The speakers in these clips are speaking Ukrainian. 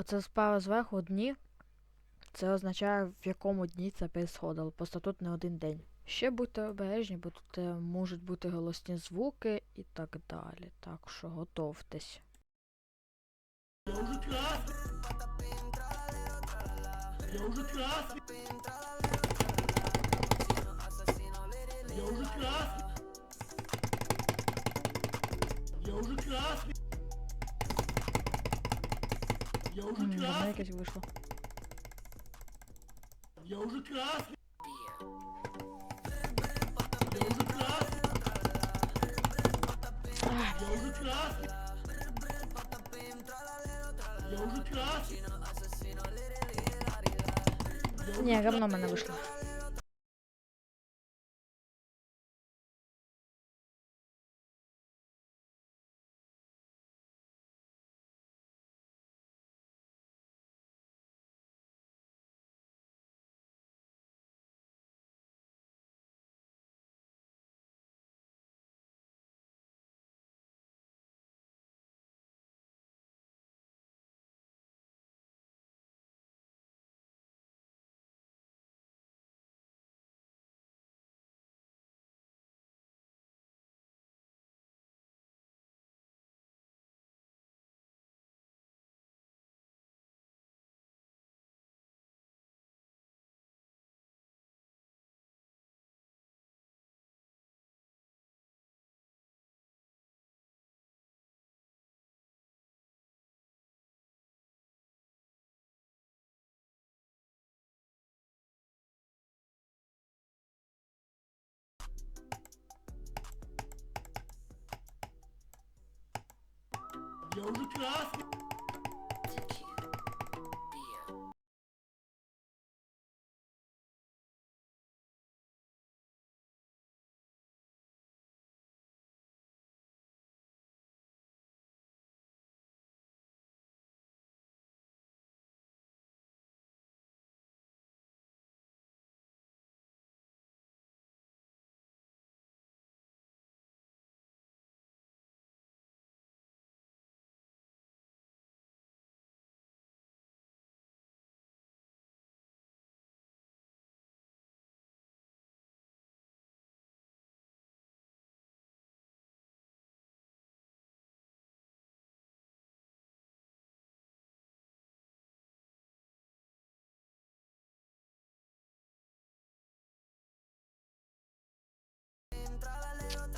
Оце справа зверху дні. Це означає, в якому дні це происходило. Просто тут не один день. Ще будьте обережні, бо тут е, можуть бути голосні звуки і так далі. Так що готовтесь. Я уже красный. Я уже красный. Я уже красный. Я уже красный. Я уже М, Давно красный. якесь вийшло. Я уже красный. Я уже красный. Я уже красный. Я уже красный. Я Ні, говно в мене вийшло. Я уже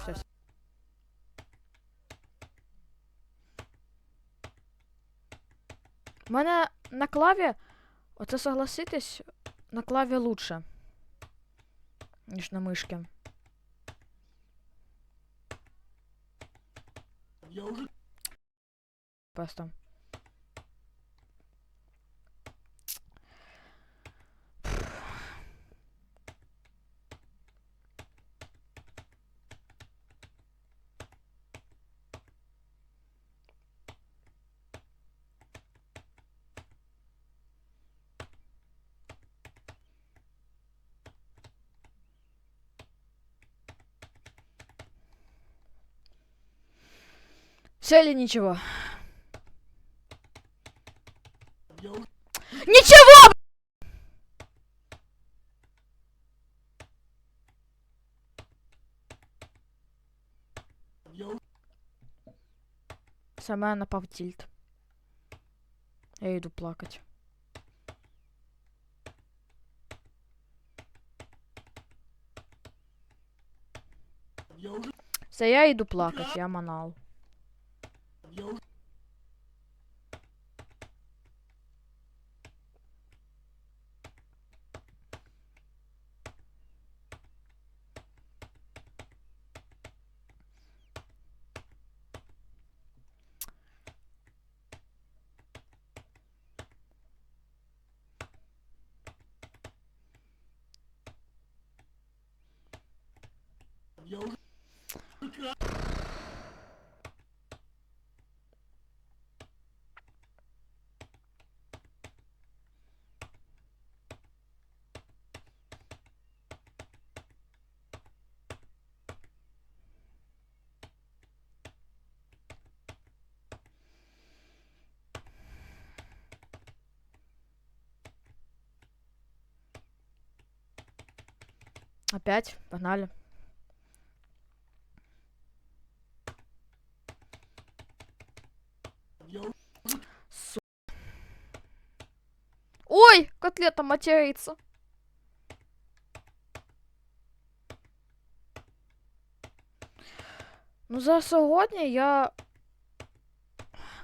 Щас. У мене на клаві, оце согласитесь, на клаві лучше, ніж на мишки. Я уже Просто. Все или ничего? Ничего! Сама напав тильт. Я иду плакать. Все, я иду плакать, я манал. Я Опять? Погнали. Су... Ой, котлета матерится. Ну, за сьогодні я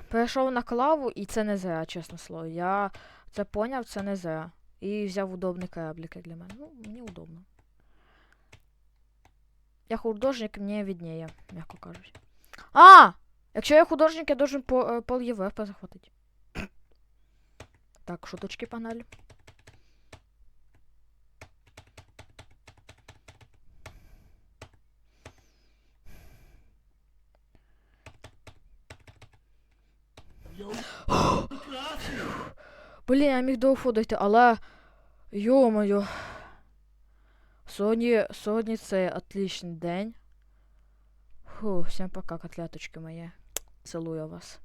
перейшов на клаву, і це не зря, чесне слово. Я це поняв, це не зря. І взяв удобний кораблик для мене. Ну, мені удобно. Я художник, мені виднее, м'яко кажучи. А! Якщо я художник, я должен по, е, пол ЄВФ захватити. Так, шуточки погнали. Блін, я міг до Уфу дойти, але. Йо-моє. Сьогодні, сьогодні це отличний день. Фу, всім пока, котлеточки мої. Целую вас.